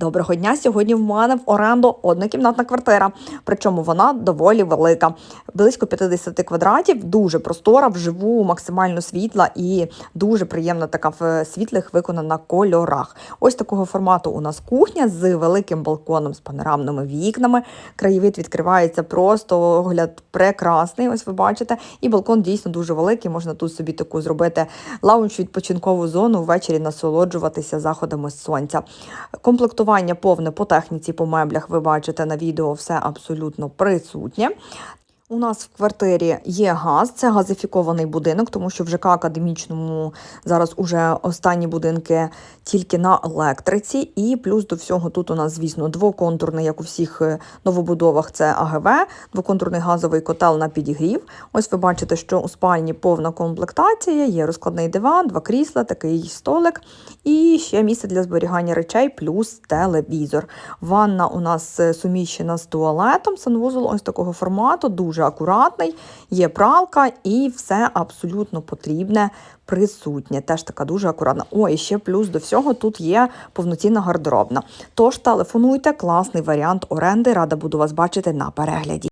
Доброго дня! Сьогодні в мене в оренду однокімнатна квартира. Причому вона доволі велика, близько 50 квадратів, дуже простора, вживу, максимально світла і дуже приємна така в світлих виконана кольорах. Ось такого формату у нас кухня з великим балконом з панорамними вікнами. Краєвид відкривається просто огляд прекрасний. Ось ви бачите. І балкон дійсно дуже великий. Можна тут собі таку зробити лаунч відпочинкову зону ввечері насолоджуватися заходами сонця. Комплектування повне по техніці, по меблях. Ви бачите на відео все абсолютно присутнє. У нас в квартирі є газ, це газифікований будинок, тому що в ЖК академічному зараз уже останні будинки тільки на електриці. І плюс до всього тут у нас, звісно, двоконтурний, як у всіх е, новобудовах, це АГВ, двоконтурний газовий котел на підігрів. Ось ви бачите, що у спальні повна комплектація, є розкладний диван, два крісла, такий столик і ще місце для зберігання речей, плюс телевізор. Ванна у нас е, суміщена з туалетом, санвузол ось такого формату, дуже акуратний, є пралка і все абсолютно потрібне присутнє. Теж така дуже акуратна. О, і ще плюс до всього тут є повноцінна гардеробна. Тож телефонуйте, класний варіант оренди. Рада буду вас бачити на перегляді.